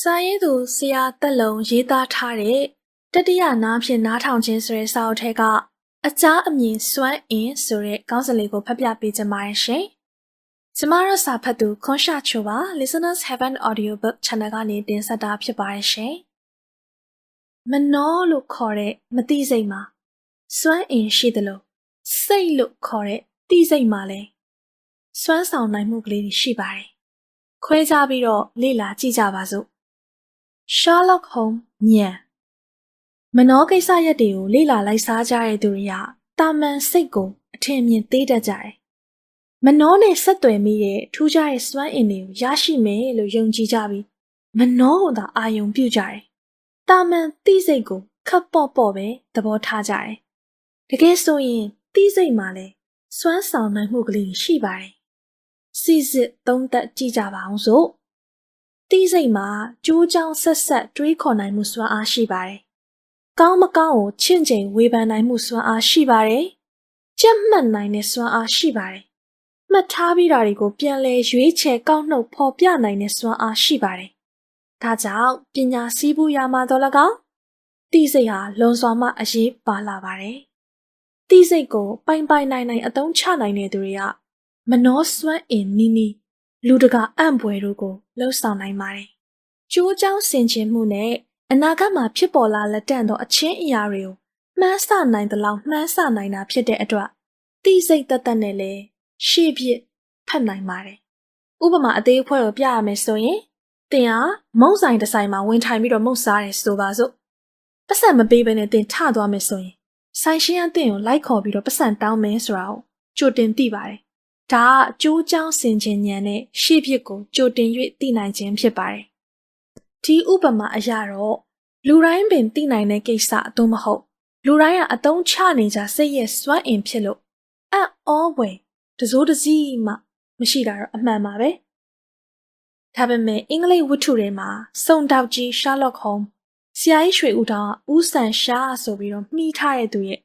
စာရေးသူဆရာတက်လုံရေးသားထားတဲ့တတိယနားဖြင့်နားထောင်ခြင်းဆိုတဲ့စာအုပ်ထဲကအကြားအမြင်စွမ်းအင်ဆိုတဲ့ခေါင်းစဉ်လေးကိုဖတ်ပြပေးချင်ပါတယ်ရှင်။ကျမတို့စာဖတ်သူခွန်ရှာချိုပါ Listeners Heaven Audiobook Channel ကနေတင်ဆက်တာဖြစ်ပါတယ်ရှင်။မနောလို့ခေါ်တဲ့မတိစိတ်မှာစွမ်းအင်ရှိသလိုစိတ်လို့ခေါ်တဲ့တိစိတ်မှာလည်းစွမ်းဆောင်နိုင်မှုကလေးတွေရှိပါတယ်။ခွဲခြားပြီးတော့လေ့လာကြည့်ကြပါစို့။ Sherlock Holmes ညံမနောကိစ္စရက်တွေကိုလေ့လာလိုက်စားကြတဲ့သူတွေကတာမန်စိတ်ကိုအထင်မြင်သေးတတ်ကြတယ်။မနောနဲ့ဆက်သွယ်မိတဲ့ထူးခြားတဲ့စွမ်းအင်တွေကိုရရှိမယ်လို့ယုံကြည်ကြပြီးမနောကိုသာအာယုံပြုကြတယ်။တာမန်သိစိတ်ကိုခပ်ပေါ့ပေါ့ပဲသဘောထားကြတယ်။တကယ်ဆိုရင်သိစိတ်မှာလည်းစွမ်းဆောင်နိုင်မှုကလေးရှိပါတယ်။စီစစ်သုံးသက်ကြည့်ကြပါအောင်စို့။ သိစိတ်မှာကြိုးကြောင်ဆက်ဆက်တွေးခေါ်နိုင်မှုစွမ်းအားရှိပါတယ်။ကောင်းမကောင်းကိုချင့်ချိန်ဝေဖန်နိုင်မှုစွမ်းအားရှိပါတယ်။ကြက်မှတ်နိုင်တဲ့စွမ်းအားရှိပါတယ်။မှတ်ထားပြီးတာတွေကိုပြန်လဲရွေးချယ်ကောက်နှုတ်ဖော်ပြနိုင်တဲ့စွမ်းအားရှိပါတယ်။ဒါကြောင့်ပညာစည်းမှုရမှာတော့လကောက်သိစိတ်ဟာလွန်စွာမှအရေးပါလာပါတယ်။သိစိတ်ကိုပိုင်ပိုင်နိုင်နိုင်အသုံးချနိုင်တဲ့သူတွေကမနှောစွမ်းအင်နီးနီး လူတကာအံ့ဘွယ်တို့ကိုလှုပ်ဆောင်နိုင်ပါတယ်။ကြိုးကြောင်းဆင်ခြင်မှုနဲ့အနာဂတ်မှာဖြစ်ပေါ်လာလက်တန့်သောအချင်းအရာတွေကိုမှန်းဆနိုင်သလောက်မှန်းဆနိုင်တာဖြစ်တဲ့အတွက်သိစိတ်သက်သက်နဲ့လည်းရှေ့ပြစ်ဖတ်နိုင်ပါတယ်။ဥပမာအသေးအဖွဲကိုပြရမယ်ဆိုရင်တင်ဟာမုံဆိုင်တစ်ဆိုင်မှာဝင်ထိုင်ပြီးတော့မုံစားတယ်ဆိုပါစို့။ပတ်စံမပေးဘဲနဲ့တင်ထသွားမယ်ဆိုရင်ဆိုင်ရှင်ကတင်ကိုလိုက်ခေါ်ပြီးတော့ပတ်စံတောင်းမယ်ဆိုတာကိုကြိုတင်သိပါတယ်။ ဒါကအကျိုးကြောင်းဆင်ခြင်ဉာဏ်နဲ့ရှေ့ပြစ်ကိုကြိုတင်၍သိနိုင်ခြင်းဖြစ်ပါတယ်။ဒီဥပမာအရတော့လူတိုင်းပင်သိနိုင်တဲ့ကိစ္စအသို့မဟုတ်လူတိုင်းကအတုံးချနေကြစိတ်ရဲ့စွမ်းအင်ဖြစ်လို့အံ့ဩဝယ်တစိုးတစည်းမှမရှိတာတော့အမှန်ပါပဲဒါပေမဲ့အင်္ဂလိပ်ဝတ္ထုတွေမှာစုံတောက်ကြီးရှာလော့ဟုံးဆရာကြီးရွှေဦးတောင်ကဦးဆန်ရှားဆိုပြီးတော့မှီးထားတဲ့သူရဲ့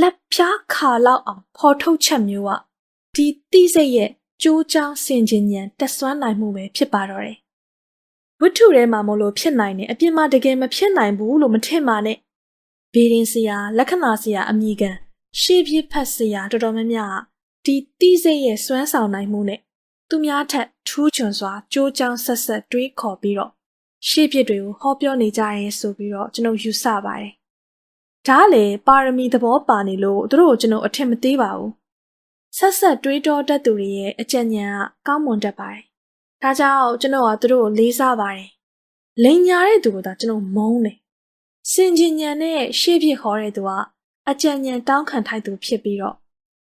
လက်ဖြားခါလောက်အောင်ဖော်ထုတ်ချက်မျိုးက ဒီတိစိတ်ရဲ့ကြိုးချောင်းဆင်ခြင်ဉဏ်တက်ဆွမ်းနိုင်မှုပဲဖြစ်ပါတော့တယ်ဝတ္ထုထဲမှာမလို့ဖြစ်နိုင်တယ်အပြင်မှာတကယ်မဖြစ်နိုင်ဘူးလို့မထင်ပါနဲ့ဘေးရင်စရာလက္ခဏာစရာအမိခံရှေ့ပြဖက်စရာတော်တော်များများဒီတိစိတ်ရဲ့စွမ်းဆောင်နိုင်မှုနဲ့သူများထက်ထူးချွန်စွာကြိုးကြောင်ဆက်ဆက်တွေးခေါ်ပြီးတော့ရှေ့ပြတွေကိုဟောပြောနေကြရဲဆိုပြီးတော့ကျွန်တော်ယူဆပါတယ်ဒါလေပါရမီသဘောပါနေလို့သူတို့ကိုကျွန်တော်အထင်မသေးပါဘူး ဆက်ဆက်တွေးတောတတ်သူတွေရဲ့အကြံဉာဏ်ကကောင်းမွန်တတ်ပါတယ်ဒါကြောင့်ကျွန်တော်ကသူတို့ကိုလေးစားပါတယ်လိန်ညာတဲ့သူကကျွန်တော်မုန်းတယ်စင်ကျင်ညံနဲ့ရှေ့ဖြစ်ခေါ်တဲ့သူကအကြံဉာဏ်တောင်းခံထိုက်သူဖြစ်ပြီးတော့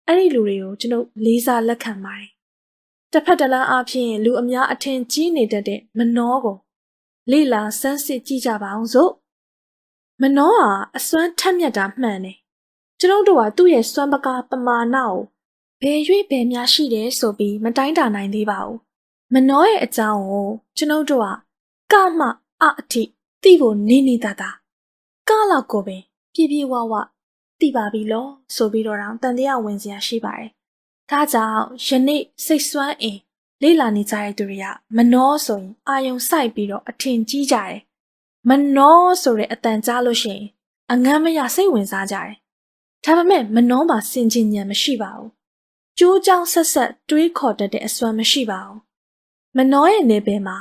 အဲ့ဒီလူတွေကိုကျွန်တော်လေးစားလက်ခံပါတယ်တစ်ဖက်တစ်လမ်းအပြင်လူအများအထင်ကြီးနေတတ်တဲ့မနှောကိုလေလာစမ်းစစ်ကြည့်ကြပါအောင်စို့မနှောဟာအစွမ်းထက်မြက်တာမှန်တယ်ကျွန်တော်တို့ကသူ့ရဲ့စွမ်းပကားပမာဏကို ဘယ်၍ဘယ်များရှိတယ်ဆိုပြီးမတိုင်းတာနိုင်သေးပါဘူးမနှောရဲ့အကြောင်းကိုကျွန်ုပ်တို့ကကမှအအထိသိဖို့နေနေသာသာကလောက်ကိုပင်ပြပြဝဝသိပါပြီလို့ဆိုပြီးတော့တန်တရားဝင်စရာရှိပါတယ်။ဒါကြောင့်ယနေ့စိတ်စွမ်းအင်လေးလာနေကြတဲ့သူတွေကမနှောဆိုရင်အာယုံစိုက်ပြီးတော့အထင်ကြီးကြတယ်။မနှောဆိုတဲ့အတန်ကြားလို့ရှိရင်အငမ်းမရစိတ်ဝင်စားကြတယ်။ဒါပေမဲ့မနှောမှာစင်ကျင်ဉာဏ်မရှိပါဘူး။ ကြိုးကြောင်ဆက်ဆက်တွေးခေါ်တတ်တဲ့အစွမ်းမရှိပါဘူး။မနှောရဲ့နေပင်မှာ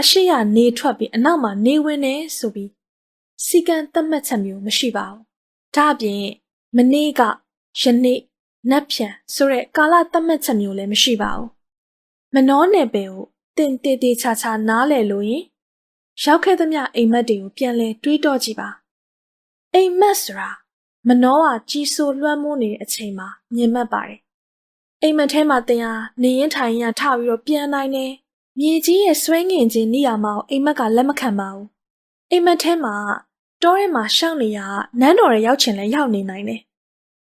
အရှိရနေထွက်ပြီးအနောက်မှာနေဝင်နေဆိုပြီးစီကံသတ်မှတ်ချက်မျိုးမရှိပါဘူး။ဒါအပြင်မနေ့ကယနေ့နက်ဖြန်ဆိုတဲ့ကာလသတ်မှတ်ချက်မျိုးလည်းမရှိပါဘူး။မနှောနယ်ပယ်ကိုတင်တေတေချာချာနားလည်လို့ရင်ရောက်ခဲ့သမျှအိမ်မက်တွေကိုပြန်လဲတွေးတော့ကြည့်ပါ။အိမ်မက်ဆိုတာမနှောကကြီးစိုးလွှမ်းမိုးနေတဲ့အချိန်မှာမြင်မှတ်ပါတယ်။ အိမ်မက်ထဲမှာတင်ဟာနေရင်ထိုင်ရထပြီးတော့ပြန်နိုင်တယ်။မြေကြီးရဲ့ဆွဲငင်ခြင်းနေရာမှာအိမ်မက်ကလက်မခံပါဘူး။အိမ်မက်ထဲမှာတောထဲမှာရှောက်နေရနန်းတော်ရဲ့ရောက်ချင်လဲရောက်နေနိုင်တယ်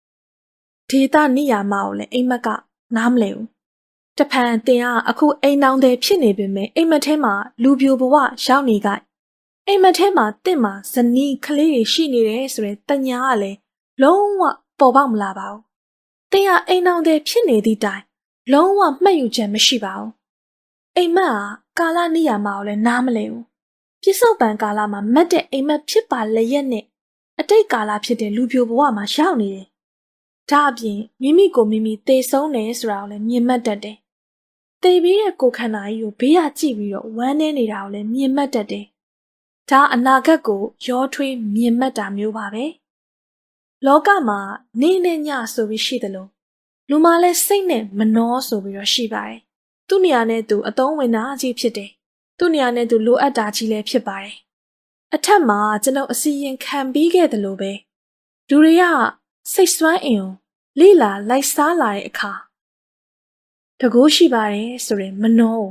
။ဒေတာနိယာမကိုလည်းအိမ်မက်ကနားမလည်ဘူး။တဖန်တင်ကအခုအိမ်နောင်တဲ့ဖြစ်နေပေမဲ့အိမ်မက်ထဲမှာလူပြိုဘဝရောက်နေကြ။အိမ်မက်ထဲမှာတင့်မှာဇနီးကလေးတွေရှိနေတယ်ဆိုတဲ့တညာကလည်းလုံးဝပေါ်ပေါက်မလာပါဘူး။ တင်ကအိမ်နောင်တဲ့ဖြစ်နေသည့်တိုင်လုံးဝမှတ်ယူချက်မရှိပါဘူး။အိမ်မက်ကကာလနိယာမကိုလည်းနားမလည်ဘူး။ပြစ္ဆုတ်ပံကာလမှာမတ်တဲ့အိမ်မက်ဖြစ်ပါလျက်နဲ့အတိတ်ကာလဖြစ်တဲ့လူပြိုဘဝမှာရောက်နေတယ်။ဒါအပြင်မိမိကိုမိမိသေဆုံးတယ်ဆိုတာကိုလည်းမြင်မှတ်တတ်တယ်။သေပြီးတဲ့ကိုယ်ခန္ဓာကြီးကိုဘေးကကြည့်ပြီးတော့ဝမ်းနေနေတာကိုလည်းမြင်မှတ်တတ်တယ်။ဒါအနာဂတ်ကိုရောထွေးမြင်မှတ်တာမျိုးပါပဲ။ လောကမှာနေနဲ့ညဆိုပြီးရှိတယ်လို့လူမှလည်းစိတ်နဲ့မနှောဆိုပြီးတော့ရှိပါတယ်။သူ့နေရာနဲ့သူအသုံးဝင်တာကြီးဖြစ်တယ်။သူ့နေရာနဲ့သူလိုအပ်တာကြီးလည်းဖြစ်ပါတယ်။အထက်မှာကျွန်တော်အစီရင်ခံပြီးခဲ့တယ်လို့ပဲလူတွေကစိတ်စွမ်းအင်ကိုလိလာလိုက်စားလာတဲ့အခါတကိုးရှိပါတယ်ဆိုရင်မနှော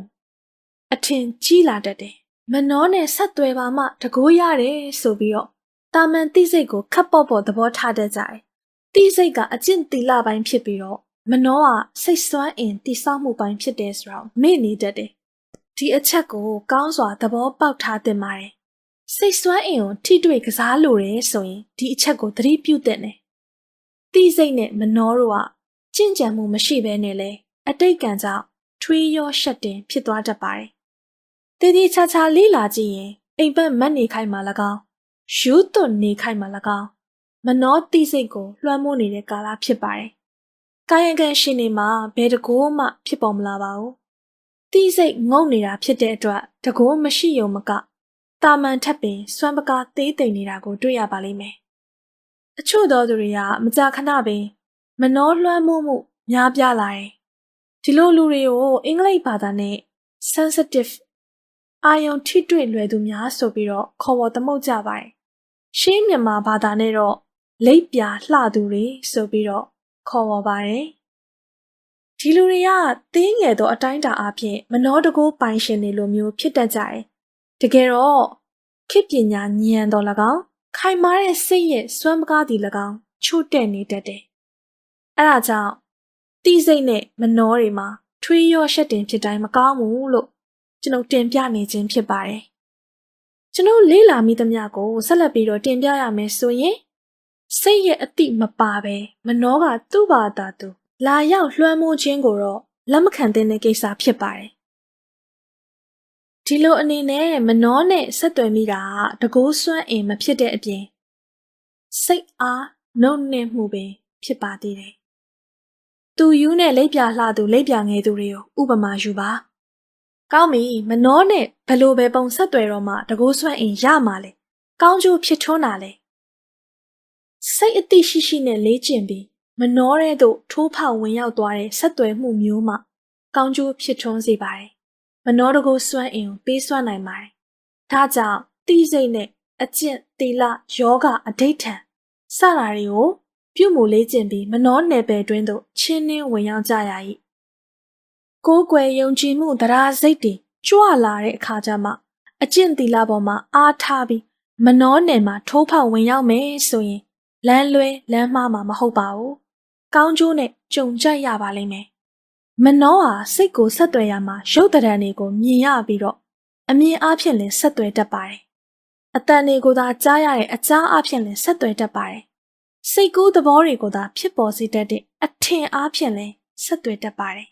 အထင်ကြီးလာတတ်တယ်။မနှောနဲ့ဆက်သွယ်ပါမှတကိုးရတယ်ဆိုပြီးတော့ တာမန်တိစိတ်ကိုခပ်ပေါ့ပေါ့သဘောထားတတ်ကြတယ်။တိစိတ်ကအကျင့်တီလာပိုင်းဖြစ်ပြီးတော့မနှောကစိတ်စွမ်းအင်တိဆောက်မှုပိုင်းဖြစ်တယ်ဆိုတော့မေ့နေတတ်တယ်။ဒီအချက်ကိုကောင်းစွာသဘောပေါက်ထားသင့်ပါတယ်။စိတ်စွမ်းအင်ကိုထိတွေ့ကစားလိုတယ်ဆိုရင်ဒီအချက်ကိုသတိပြုသင့်တယ်။တိစိတ်နဲ့မနှောတို့ကကြင့်ကြံမှုမရှိဘဲနဲ့လေအတိတ်ကံကြောင့်ထွေးရောရှက်တင်ဖြစ်သွားတတ်ပါတယ်။တည်တည်ချာချာလေးလာကြည့်ရင်အိမ်ပတ်မက်နေခိုင်းမှ၎င်း ယူသွတ်နေခိုင်းမှ၎င်းမနှောတိစိတ်ကိုလွှမ်းမိုးနေတဲ့ကာလဖြစ်ပါတယ်။ကာယကံရှင်နေမှာဘယ်တကိုးမှဖြစ်ပေါ်မလာပါဘူး။တိစိတ်ငုံနေတာဖြစ်တဲ့အတွက်တကိုးမရှိုံမကတာမန်ထပ်ပင်စွမ်းပကားသေးသိမ့်နေတာကိုတွေ့ရပါလိမ့်မယ်။အချို့သောသူတွေကမကြာခဏပင်မနှောလွှမ်းမိုးမှုများပြားလာတယ်။ဒီလိုလူတွေကိုအင်္ဂလိပ်ဘာသာနဲ့ sensitive အာယုံထိတွေ့လွယ်သူများဆိုပြီးတော့ခေါ်ဝေါ်သမုတ်ကြပါတယ်။ရှင်းမြန်မာဘာသာနဲ့တော့လိပ်ပြာလှသူတွေဆိုပြီးတော့ခေါ်ဝေါ်ပါတယ်။ဒီလူတွေကတင်းငယ်သောအတိုင်းတာအဖြစ်မနှောတကိုးပိုင်ရှင်တွေလိုမျိုးဖြစ်တတ်ကြတယ်။တကယ်တော့ခေပညာဉာဏ်တော်၎င်းခိုင်မာတဲ့စိတ်ရဲ့စွမ်းပကားတီ၎င်းချို့တဲ့နေတတ်တယ်။အဲဒါကြောင့်တိစိတ်နဲ့မနှောတွေမှာထွေးရောရှက်တင်ဖြစ်တိုင်းမကောင်းဘူးလို့ ကျွန်ုပ်တင်ပြနေခြင်းဖြစ်ပါတယ်။ကျွန်ုပ်လေးလာမိသမျှကိုဆက်လက်ပြီးတော့တင်ပြရမယ်ဆိုရင်စိတ်ရဲ့အတိမပါပဲမနှောကသူ့ဘာသာသူလာရောက်လွှမ်းမိုးခြင်းကိုတော့လက်မခံတဲ့ကိစ္စဖြစ်ပါတယ်။ဒီလိုအနေနဲ့မနှောနဲ့ဆက်သွယ်မိတာတကိုးစွမ်းအင်မဖြစ်တဲ့အပြင်စိတ်အားနှုတ်နှင့်မှုပင်ဖြစ်ပါသေးတယ်။သူယူနဲ့လိပ်ပြလှသူလိပ်ပြငယ်သူတွေကိုဥပမာယူပါ။ ကောင်းပြီမနှောနဲ့ဘလို့ပဲပုံဆက်သွယ်တော့မှတကိုးဆွန့်အင်ရမှာလေကောင်းကျိုးဖြစ်ထွန်းတာလေစိတ်အသိရှိရှိနဲ့လေးကျင်ပြီးမနှောတဲ့သို့ထိုးဖောက်ဝင်ရောက်သွားတဲ့ဆက်သွယ်မှုမျိုးမှကောင်းကျိုးဖြစ်ထွန်းစေပါတယ်မနှောတကိုးဆွန့်အင်ကိုပေးစွမ်းနိုင်ပါတယ်ဒါကြောင့်တိစိတ်နဲ့အကျင့်သီလယောဂအဋိဋ္ဌံစတာတွေကိုပြုမှုလေးကျင်ပြီးမနှောနယ်ပယ်တွင်းသို့ချင်းနှင်းဝင်ရောက်ကြရ၏ ကိုးကွယ်ယုံကြည်မှုတရားစိတ်တွေကြွလာတဲ့အခါကျမှအကျင့်သီလပေါ်မှာအားထားပြီးမနှောနယ်မှာထိုးဖောက်ဝင်ရောက်မယ်ဆိုရင်လမ်းလွဲလမ်းမှားမှာမဟုတ်ပါဘူး။ကောင်းကျိုးနဲ့ကြုံကြရပါလိမ့်မယ်။မနှောဟာစိတ်ကိုဆက်သွယ်ရမှာရုပ်တံတွေကိုမြင်ရပြီးတော့အမြင်အားဖြင့်လည်းဆက်သွယ်တတ်ပါတယ်။အတန်တွေကိုသာကြားရတဲ့အကြားအားဖြင့်လည်းဆက်သွယ်တတ်ပါတယ်။စိတ်ကူးသဘောတွေကိုသာဖြစ်ပေါ်စေတတ်တဲ့အထင်အားဖြင့်လည်းဆက်သွယ်တတ်ပါတယ်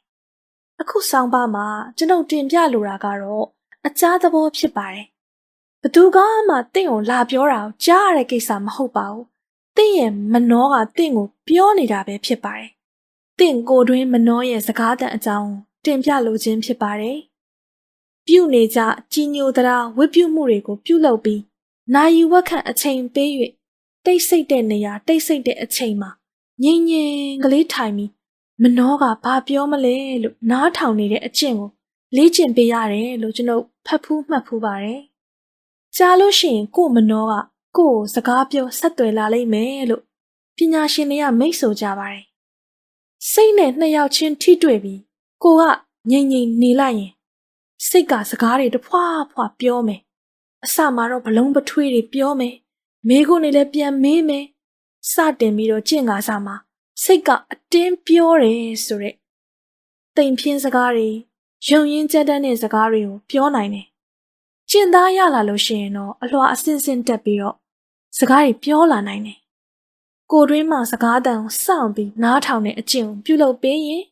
အခုဆောင်ပါမှာကျွန်ုပ်တင်ပြလိုတာကတော့အကြားသဘောဖြစ်ပါတယ်။ဘသူကမှတင့်ကိုလာပြောတာကိုကြားရတဲ့ကိစ္စမဟုတ်ပါဘူး။တင့်ရဲ့မနှောကတင့်ကိုပြောနေတာပဲဖြစ်ပါတယ်။တင့်ကိုတွင်မနှောရဲ့စကားတန်အကြောင်းတင်ပြလိုခြင်းဖြစ်ပါတယ်။ပြုနေကြကြီးညိုသရာဝိပြုမှုတွေကိုပြုလုပ်ပြီးနာယီဝက်ခန့်အချိန်ပေး၍တိတ်ဆိတ်တဲ့နေရာတိတ်ဆိတ်တဲ့အချိန်မှာငြိမ်ငြိမ်ကလေးထိုင်ပြီး မနှောကဘာပြောမလဲလို့နားထောင်နေတဲ့အကျင့်ကိုလေ့ကျင့်ပေးရတယ်လို့ကျွန်တော်ဖတ်ဖူးမှတ်ဖူးပါတယ်။ကြားလို့ရှိရင်ကို့မနှောကကို့ကိုစကားပြောဆက်သွယ်လာလိမ့်မယ်လို့ပညာရှင်တွေကမိတ်ဆိုကြပါတယ်။စိတ်နဲ့နှစ်ယောက်ချင်းထိတွေ့ပြီးကိုကငြိမ်ငြိမ်နေလိုက်ရင်စိတ်ကစကားတွေတဖွာဖွာပြောမယ်။အစမှာတော့ဘလုံးပထွေးတွေပြောမယ်။မိခုနေလည်းပြန်မေးမယ်။စတင်ပြီးတော့ကျင့်ကားစားမှာ စိတ်ကအတင်းပြောတယ်ဆိုတဲ့တိမ်ဖြင်းစကားတွေယုံရင်ကြက်တဲ့တဲ့စကားတွေကိုပြောနိုင်တယ်။ကျင့်သားရလာလို့ရှိရင်တော့အလွှာအစင်စင်တက်ပြီးတော့စကားတွေပြောလာနိုင်တယ်။ကိုတွင်းမှာစကားတန်ကိုစောင့်ပြီးနားထောင်တဲ့အကျင့်ကိုပြုလုပ်ပေးရင်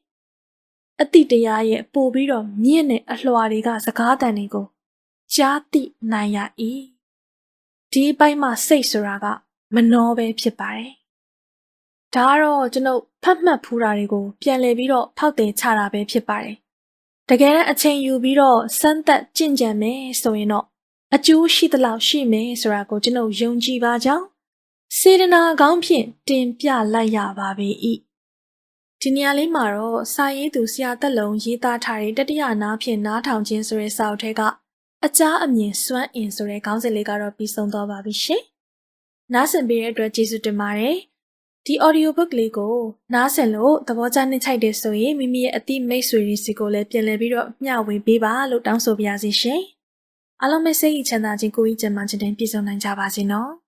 အတိတရားရဲ့ပို့ပြီးတော့မြင့်တဲ့အလွှာတွေကစကားတန်တွေကိုကြားသိနိုင်ရ၏ဒီအပိုင်းမှာစိတ်ဆိုတာကမနှောပဲဖြစ်ပါတယ် ဒါကတော့ကျွန်ုပ်ဖတ်မှတ်ဖူးတာတွေကိုပြန်လည်ပြီးတော့ဖောက်တင်ချတာပဲဖြစ်ပါတယ်တကယ်တမ်းအချိန်ယူပြီးတော့စမ်းသက်ကြင်ကြံမယ်ဆိုရင်တော့အကျိုးရှိသလောက်ရှိမယ်ဆိုတာကိုကျွန်ုပ်ယုံကြည်ပါကြောင်းစေတနာကောင်းဖြင့်တင်ပြလိုက်ရပါပေ၏ဒီနေရာလေးမှာတော့စာရေးသူဆရာသက်လုံးရေးသားထားတဲ့တတိယနားဖြင့်နားထောင်ခြင်းဆိုတဲ့စာအုပ်ထဲကအကြားအမြင်စွမ်းအင်ဆိုတဲ့ခေါင်းစဉ်လေးကတော့ပြီးဆုံးသွားပါပြီရှင်။နားဆင်ပေးတဲ့အတွက်ကျေးဇူးတင်ပါတယ်။ ဒီ audio book လေးကိုနားဆင်လို့သဘောကျနှိမ့်ချိုက်တယ်ဆိုရင်မိမိရဲ့အတိမိတ်ဆွေတွေစီကိုလည်းပြန်လည်ပြီးတော့မျှဝေပေးပါလို့တောင်းဆိုပါရစေရှင်။အားလုံးပဲစိတ်ချမ်းသာခြင်းကိုယ်ကြီးကျန်းမာခြင်းတွေပြည့်စုံနိုင်ကြပါစေနော်။